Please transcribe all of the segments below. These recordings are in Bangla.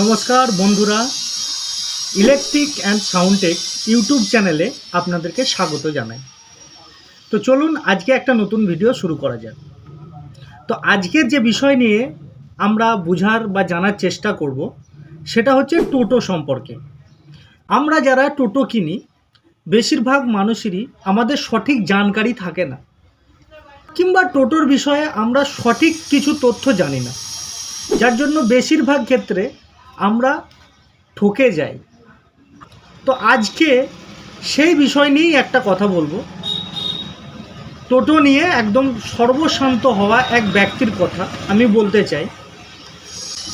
নমস্কার বন্ধুরা ইলেকট্রিক অ্যান্ড সাউন্ডটেক ইউটিউব চ্যানেলে আপনাদেরকে স্বাগত জানাই। তো চলুন আজকে একটা নতুন ভিডিও শুরু করা যাক। তো আজকের যে বিষয় নিয়ে আমরা বোঝার বা জানার চেষ্টা করব, সেটা হচ্ছে টোটো সম্পর্কে। আমরা যারা টোটো কিনি, বেশিরভাগ মানুষেরই আমাদের সঠিক জানকারি থাকে না, কিংবা টোটোর বিষয়ে আমরা সঠিক কিছু তথ্য জানি না। যার জন্য বেশিরভাগ ক্ষেত্রে আমরা ঠকে যাই। তো আজকে সেই বিষয় নিয়েই একটা কথা বলব। টোটো নিয়ে একদম সর্বশান্ত হওয়া এক ব্যক্তির কথা আমি বলতে চাই।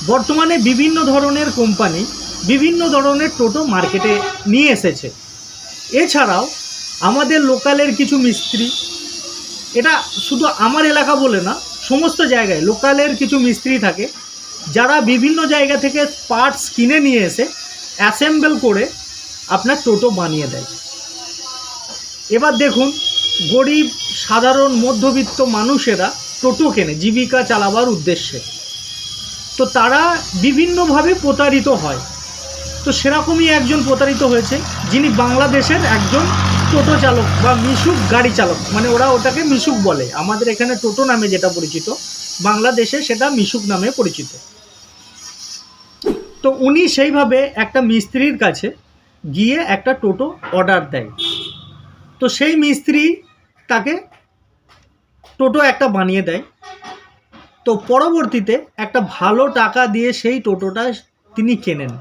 বর্তমানে বিভিন্ন ধরনের কোম্পানি, বিভিন্ন ধরনের টোটো মার্কেটে নিয়ে এসেছে। এছাড়াও আমাদের লোকালের কিছু মিস্ত্রি, এটা শুধু আমার এলাকা বলে না, সমস্ত জায়গায় লোকালের কিছু মিস্ত্রি থাকে। যারা বিভিন্ন জায়গা থেকে পার্টস কিনে নিয়ে এসে অ্যাসেম্বল করে আপনার টোটো বানিয়ে দেয়। এবার দেখুন, গরিব, সাধারণ, মধ্যবিত্ত মানুষেরা টোটো কেনে, জীবিকা চালাবার উদ্দেশ্যে। তো তারা বিভিন্নভাবে প্রতারিত হয়। তো সেরকমই একজন প্রতারিত হয়েছে, যিনি বাংলাদেশের একজন টোটো চালক বা মিশুক গাড়ি চালক। মানে ওরা ওটাকে মিশুক বলে। আমাদের এখানে টোটো নামে যেটা পরিচিত, বাংলাদেশে সেটা মিশুক নামে পরিচিত। তো উনি সেইভাবে একটা মিস্ত্রির কাছে গিয়ে একটা টোটো অর্ডার দেয়। তো সেই মিস্ত্রি তাকে টোটো একটা বানিয়ে দেয়। তো পরবর্তীতে একটা ভালো টাকা দিয়ে সেই টোটোটা তিনি কেনেন।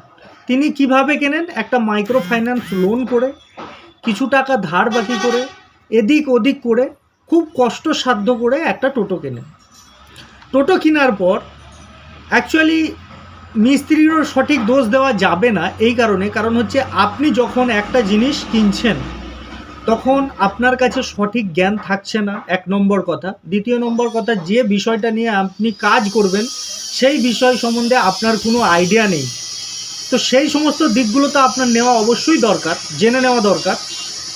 তিনি কীভাবে কেনেন? একটা মাইক্রো ফাইন্যান্স লোন করে, কিছু টাকা ধার বাকি করে, এদিক ওদিক করে, খুব কষ্টসাধ্য করে একটা টোটো কেনেন। টোটো কেনার পর অ্যাকচুয়ালি মিস্ত্রিরও সঠিক দোষ দেওয়া যাবে না এই কারণে। কারণ হচ্ছে আপনি যখন একটা জিনিস কিনছেন, তখন আপনার কাছে সঠিক জ্ঞান থাকছে না, এক নম্বর কথা। দ্বিতীয় নম্বর কথা, যে বিষয়টা নিয়ে আপনি কাজ করবেন, সেই বিষয় সম্বন্ধে আপনার কোনো আইডিয়া নেই। তো সেই সমস্ত দিকগুলো তো আপনার নেওয়া অবশ্যই দরকার, জেনে নেওয়া দরকার।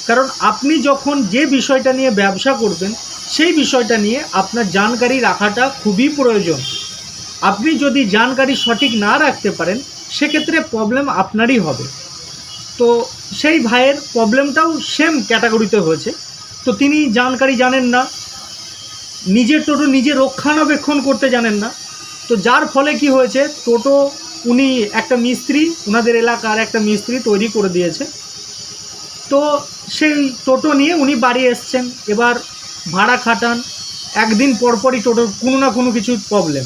কারণ আপনি যখন যে বিষয়টা নিয়ে ব্যবসা করবেন, সেই বিষয়টা নিয়ে আপনার জানকারি রাখাটা খুবই প্রয়োজন। আপনি যদি জানকারি সঠিক না রাখতে পারেন, সেক্ষেত্রে প্রবলেম আপনারই হবে। তো সেই ভাইয়ের প্রবলেমটাও সেম ক্যাটাগরিতে হয়েছে। তো তিনি জানকারি জানেন না, নিজের টোটো নিজে রক্ষণাবেক্ষণ করতে জানেন না। তো যার ফলে কি হয়েছে, টোটো উনি একটা মিস্ত্রি ওনাদের এলাকার একটা মিস্ত্রি তৈরি করে দিয়েছে। তো সেই টোটো নিয়ে উনি বাড়ি এসছেন। এবার ভাড়া খাটান, একদিন পরপরই টোটোর কোনো না কোনো কিছু প্রবলেম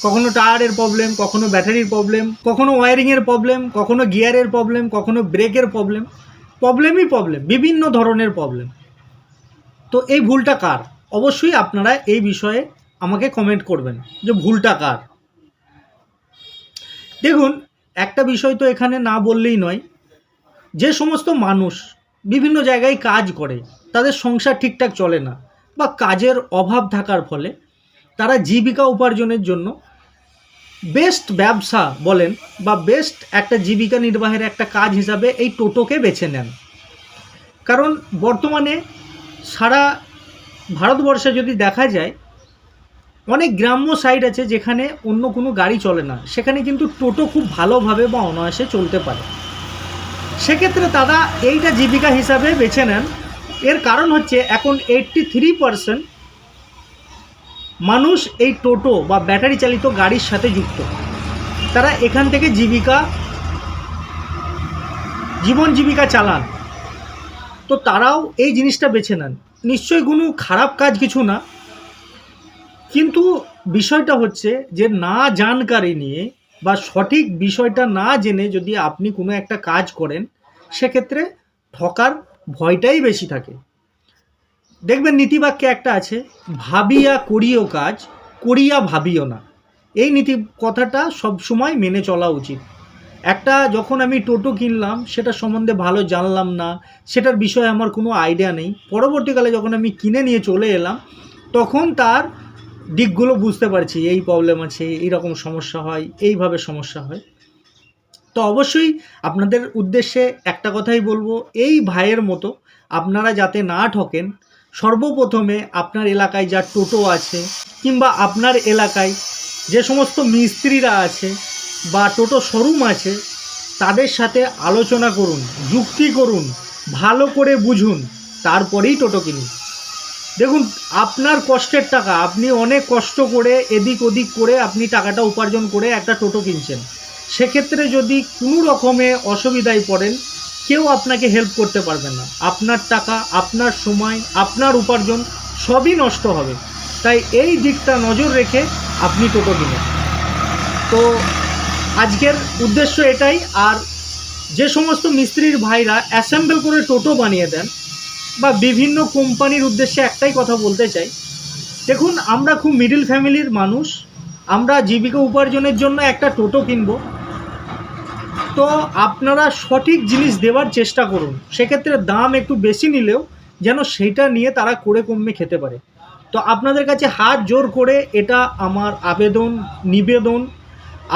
কখনো টায়ারের প্রবলেম কখনো ব্যাটারির প্রবলেম কখনো ওয়ারিংয়ের প্রবলেম কখনো গিয়ারের প্রবলেম কখনো ব্রেকের প্রবলেম প্রবলেমই প্রবলেম বিভিন্ন ধরনের প্রবলেম তো এই ভুলটা কার? অবশ্যই আপনারা এই বিষয়ে আমাকে কমেন্ট করবেন যে ভুলটা কার। দেখুন, একটা বিষয় তো এখানে না বললেই নয়, যে সমস্ত মানুষ বিভিন্ন জায়গায় কাজ করে, তাদের সংসার ঠিকঠাক চলে না বা কাজের অভাব থাকার ফলে তারা জীবিকা উপার্জনের জন্য বেস্ট ব্যবসা বলেন বা বেস্ট একটা জীবিকা নির্বাহের একটা কাজ হিসাবে এই টোটোকে বেছে নেন। কারণ বর্তমানে সারা ভারতবর্ষে যদি দেখা যায়, অনেক গ্রাম্য সাইড আছে যেখানে অন্য কোনো গাড়ি চলে না। সেখানে কিন্তু টোটো খুব ভালোভাবে বা অনায়াসে চলতে পারে। সেক্ষেত্রে তারা এইটা জীবিকা হিসাবে বেছে নেন। এর কারণ হচ্ছে এখন এইট্টি থ্রি পারসেন্ট মানুষ এই টোটো বা ব্যাটারি চালিত গাড়ির সাথে যুক্ত। তারা এখান থেকে জীবিকা, জীবন জীবিকা চালান। তো তারাও এই জিনিসটা বেছে নেন। নিশ্চয়ই কোনো খারাপ কাজ কিছু না। কিন্তু বিষয়টা হচ্ছে যে না জানকারি নিয়ে বা সঠিক বিষয়টা না জেনে যদি আপনি কোনো একটা কাজ করেন, সেক্ষেত্রে ঠকার ভয়টাই বেশি থাকে। দেখবেন নীতিবাক্যে একটা আছে, ভাবিয়া করিও কাজ, করিয়া ভাবিও না। এই নীতি কথাটা সব সময় মেনে চলা উচিত। একটা যখন আমি টোটো কিনলাম সেটা সম্বন্ধে ভালো জানলাম না, সেটার বিষয়ে আমার কোনো আইডিয়া নেই, পরবর্তীকালে যখন আমি কিনে নিয়ে চলে এলাম, তখন তার দিকগুলো বুঝতে পারছি, এই প্রবলেম আছে, এইরকম সমস্যা হয়, এইভাবে সমস্যা হয়। তো অবশ্যই আপনাদের উদ্দেশ্যে একটা কথাই বলব, এই ভাইয়ের মতো আপনারা যাতে না ঠকেন সর্বপ্রথমে আপনার এলাকায় যা টোটো আছে কিংবা আপনার এলাকায় যে সমস্ত মিস্ত্রিরা আছে বা টোটো শোরুম আছে, তাদের সাথে আলোচনা করুন, যুক্তি করুন, ভালো করে বুঝুন, তারপরেই টোটো কিনুন। দেখুন, আপনার কষ্টের টাকা, আপনি অনেক কষ্ট করে এদিক ওদিক করে আপনি টাকাটা উপার্জন করে একটা টোটো কিনছেন। সেক্ষেত্রে যদি কোনো রকমে অসুবিধায় পড়েন কেউ আপনাকে হেল্প করতে পারবে না। আপনার টাকা, আপনার সময়, আপনার উপার্জন সবই নষ্ট হবে। তাই এই দিকটা নজর রেখে আপনি টোটো কিনুন। তো আজকের উদ্দেশ্য এটাই, আর যে সমস্ত মিস্ত্রির ভাইরা অ্যাসেম্বল করে টোটো বানিয়ে দেন, বা বিভিন্ন কোম্পানির উদ্দেশ্যে একটাই কথা বলতে চাই, দেখুন আমরা খুব মিডিল ফ্যামিলির মানুষ, আমরা জীবিকা উপার্জনের জন্য একটা টোটো কিনবো। তো আপনারা সঠিক জিনিস দেওয়ার চেষ্টা করুন। সেক্ষেত্রে দাম একটু বেশি নিলেও যেন সেটা নিয়ে তারা করে কমে খেতে পারে। তো আপনাদের কাছে হাত জোর করে এটা আমার আবেদন, নিবেদন।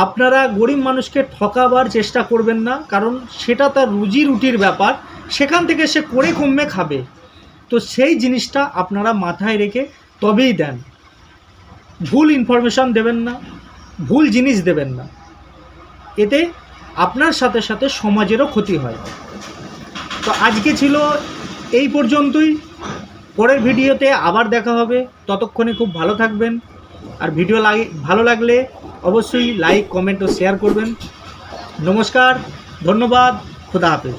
আপনারা গরিব মানুষকে ঠকাবার চেষ্টা করবেন না, কারণ সেটা তার রুজি রুটির ব্যাপার। সেখান থেকে সে করে কমে খাবে। তো সেই জিনিসটা আপনারা মাথায় রেখে তবেই দেন। ভুল ইনফরমেশন দেবেন না, ভুল জিনিস দেবেন না। এতে আপনার সাথে সাথে সমাজেরও ক্ষতি হয়। তো আজকে ছিল এই পর্যন্তই। পরের ভিডিওতে আবার দেখা হবে। ততক্ষণে খুব ভালো থাকবেন। আর ভিডিও লাগে ভালো লাগলে অবশ্যই লাইক, কমেন্ট ও শেয়ার করবেন। নমস্কার, ধন্যবাদ, খুদা হাফেজ।